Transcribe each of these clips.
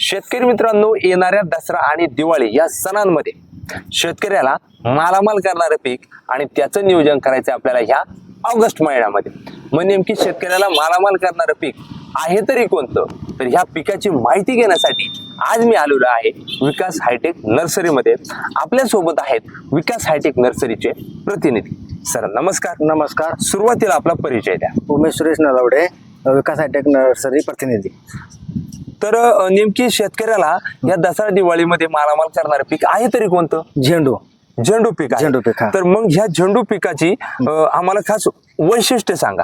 शेतकरी मित्रांनो येणाऱ्या दसरा आणि दिवाळी या सणांमध्ये शेतकऱ्याला मालामाल करणारं पीक आणि त्याचं नियोजन करायचं आपल्याला ह्या ऑगस्ट महिन्यामध्ये. मग नेमकी शेतकऱ्याला मालामाल करणारं पीक आहे तरी कोणतं? तर ह्या पिकाची माहिती घेण्यासाठी आज मी आलेलो आहे विकास हायटेक नर्सरीमध्ये. आपल्यासोबत आहेत विकास हायटेक नर्सरीचे प्रतिनिधी. सर नमस्कार. नमस्कार. सुरुवातीला आपला परिचय द्या. उमेश सुरेश नलवडे विकास हायटेक नर्सरी प्रतिनिधी. तर नेमकी शेतकऱ्याला या दसरा दिवाळीमध्ये मालामाल करणारं पीक आहे तरी कोणतं? झेंडू. झेंडू पीक आहे. झेंडू पीक. तर मग ह्या झेंडू पिकाची आम्हाला खास वैशिष्ट्य सांगा.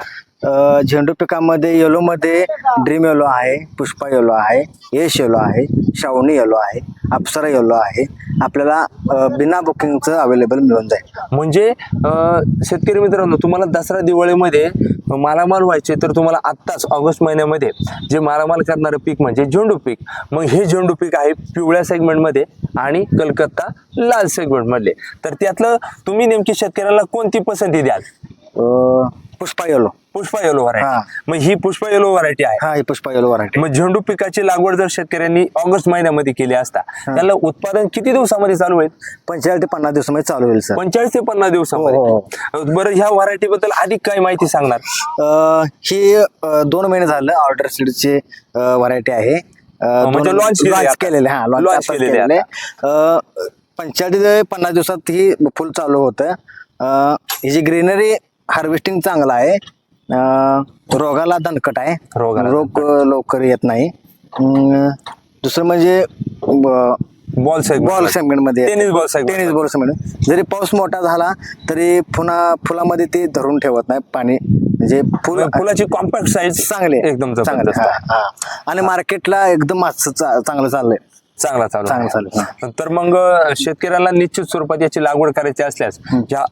झेंडू पिकामध्ये येलो मध्ये ड्रीम येलो आहे पुष्पा येलो आहे यश येलो आहे श्रावणी येलो आहे अप्सरा येलो आहे. आपल्याला बिना बुकिंगचं अवेलेबल मिळून जाईल. म्हणजे शेतकरी मित्रांनो तुम्हाला दसरा दिवाळीमध्ये मालामाल व्हायचे तर तुम्हाला आत्ताच ऑगस्ट महिन्यामध्ये जे मालामाल करणारं पीक म्हणजे झेंडू पीक मग हे झेंडू पीक आहे पिवळ्या सेगमेंटमध्ये आणि कलकत्ता लाल सेगमेंटमधले तर त्यातलं तुम्ही नेमकी शेतकऱ्याला कोणती पसंती द्याल? पुष्पा येलो पुष्पा येलो हा. व्हरायटी मग ही पुष्पा येलो व्हरायटी आहे. हा ही पुष्पा येलो व्हरायटी मग झेंडू पिकाची लागवड जर शेतकऱ्यांनी ऑगस्ट महिन्यामध्ये केली असता त्याला उत्पादन किती दिवसामध्ये चालू होईल? पंचेचाळीस ते पन्नास दिवसामध्ये चालू होईल सर. पंचेचाळीस ते पन्नास हो, दिवसामध्ये बरं ह्या व्हरायटी बद्दल अधिक काय माहिती सांगणार? अ, ही अ, दोन महिने झालं ऑर्डर सीडची व्हरायटी आहे. अ, म्हणजे दोन- launch केलेली launch आता. केलेले हा Launch लॉन्च केलेली केलेले. पंचेचाळीस ते पन्नास दिवसात ही फुल चालू होतं. अ, हिची ग्रीनरी हार्वेस्टिंग चांगलं आहे. अ, रोगाला दणकट आहे. रोगाला रोग अ, लवकर येत नाही. अं, दुसरं म्हणजे बॉल बॉल सेगमेंटमध्ये. Tennis ball segment. Tennis ball segment जरी पाऊस मोठा झाला तरी पुन्हा फुलामध्ये ते धरून ठेवत नाही पाणी. म्हणजे फुल फुलाची कॉम्पॅक्ट साईज चांगले एकदम चांगले जबरदस्त. आणि मार्केटला एकदम आज चांगलं चाललंय. चांगला चालू चांगलं आहे. चालू तर मग शेतकऱ्याला निश्चित स्वरूपात याची लागवड करायची असल्यास ह्या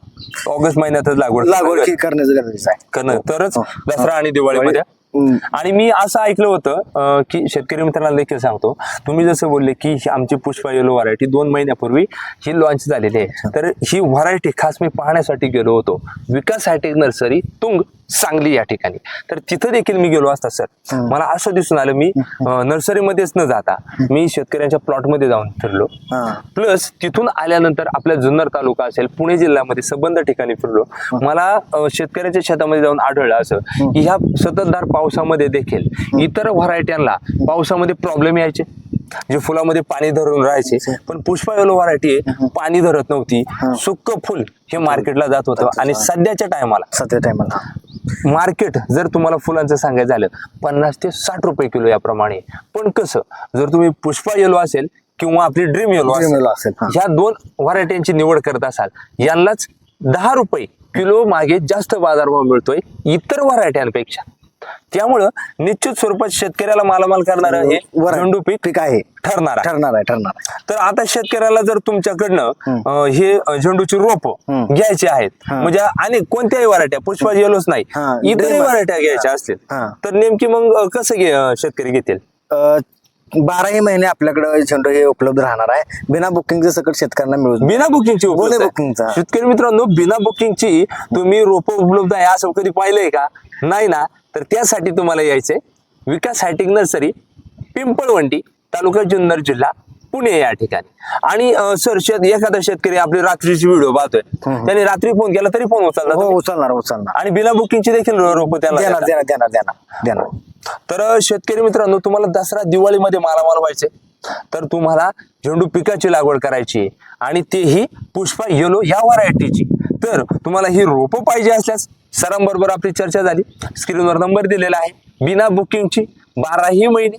ऑगस्ट महिन्यातच लागवड लागवड की करणं गरजेचं आहे. करणं तरच हो. दसरा आणि दिवाळीमध्ये. हम्म. आणि मी असं ऐकलं होतं अं, की शेतकरी मित्रांना देखील सांगतो तुम्ही जसं बोलले की ही आमची पुष्पा येलो व्हरायटी दोन महिन्यापूर्वी ही लॉन्च झालेली आहे. तर ही व्हरायटी खास मी पाहण्यासाठी गेलो होतो. विकास हायटेक नर्सरी तुंग सांगली या ठिकाणी. तर तिथं देखील मी गेलो असता सर. मला असं दिसून आलं मी नर्सरीमध्येच न जाता मी शेतकऱ्यांच्या प्लॉटमध्ये जाऊन फिरलो. प्लस तिथून आल्यानंतर आपल्या जुन्नर तालुका असेल पुणे जिल्ह्यामध्ये संबंध ठिकाणी फिरलो. मला शेतकऱ्याच्या शेतामध्ये जाऊन आढळलं असं की ह्या सततधार पावसामध्ये देखील इतर व्हरायट्यांना पावसामध्ये प्रॉब्लेम यायचे. जे फुलामध्ये पाणी धरून राहायचे पण पुष्पा येलो व्हरायटी पाणी धरत नव्हती. सुक्क फुल हे मार्केटला जात होतं. आणि सध्याच्या टायमाला सध्या टायमाला. मार्केट जर तुम्हाला फुलांचं सांगायचं झालं पन्नास ते साठ रुपये किलो याप्रमाणे पण कसं जर तुम्ही पुष्पा येलो असेल किंवा आपली ड्रीम येलो असेल. ह्या दोन व्हरायटींची निवड करत असाल यांनाच दहा रुपये किलो मागे जास्त बाजारभाव मिळतोय इतर व्हरायट्यांपेक्षा त्यामुळं निश्चित स्वरूपात शेतकऱ्याला मालामाल करणार हे झेंडू पीक पीक आहे. ठरणार आहे. ठरणार आहे ठरणार आहे. तर आता शेतकऱ्याला जर तुमच्याकडनं अं, हे अं, झेंडूची रोप हम्म. घ्यायची आहेत म्हणजे अनेक कोणत्याही व्हरायट्या पुष्पा येलोच नाही इतरही व्हरायट्या घ्यायच्या असतील हा. तर नेमकी मग अं, कसं घे अं, शेतकरी घेतील? अ, बाराही महिने आपल्याकडे झेंडू हे उपलब्ध राहणार आहे. बिना बुकिंगचं सकट शेतकऱ्यांना मिळून. बिना बुकिंगची उपलब्ध बिना आहे. बुकिंगचा. शेतकरी मित्रांनो बिना बुकिंगची तुम्ही रोप उपलब्ध आहे असं कधी पाहिलंय का? नाही ना? तर त्यासाठी तुम्हाला यायचंय विकास हायटेक नर्सरी पिंपळवंडी तालुका जुन्नर जिल्हा पुणे या ठिकाणी. आणि सर शेत एखादा शेतकरी आपली रात्रीची व्हिडिओ पाहतोय. त्याने रात्री फोन केला तरी फोन उचलला हो उचलणार उचलणार. आणि बिना बुकिंगची देखील रोप त्याला देणार. देणार देणार देणार देणार. तर शेतकरी मित्रांनो तुम्हाला दसरा दिवाळीमध्ये मालामाल व्हायचे तर तुम्हाला झेंडू पिकाची लागवड करायची. आणि तेही पुष्पा येलो या व्हरायटीची तर तुम्हाला ही रोपं पाहिजे असल्यास सरांबरोबर आपली चर्चा झाली. स्क्रीनवर नंबर दिलेला आहे. बिना बुकिंगची बाराही महिने.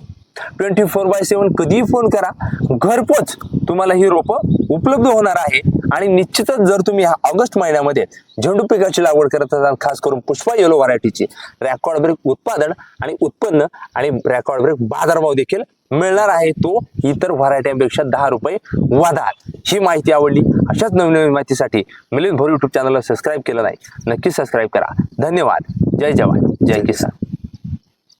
ट्वेंटी फोर बाय सेवन कधीही फोन करा. घरपोच तुम्हाला ही रोपं उपलब्ध होणार आहे. आणि निश्चितच जर तुम्ही हा ऑगस्ट महिन्यामध्ये झेंडू पिकाची लागवड करत असाल खास करून पुष्पा येलो व्हरायटीची रेकॉर्ड ब्रेक उत्पादन आणि उत्पन्न आणि रेकॉर्ड ब्रेक बाजारभाव देखील मिळणार आहे तो इतर व्हरायट्यांपेक्षा दहा रुपये वादात ही माहिती आवडली अशाच नवीन नवीन माहितीसाठी मिलिंद भोर युट्यूब चॅनलला सबस्क्राईब केलं नाही नक्की सबस्क्राईब करा. धन्यवाद. जय जवान. जय किसान.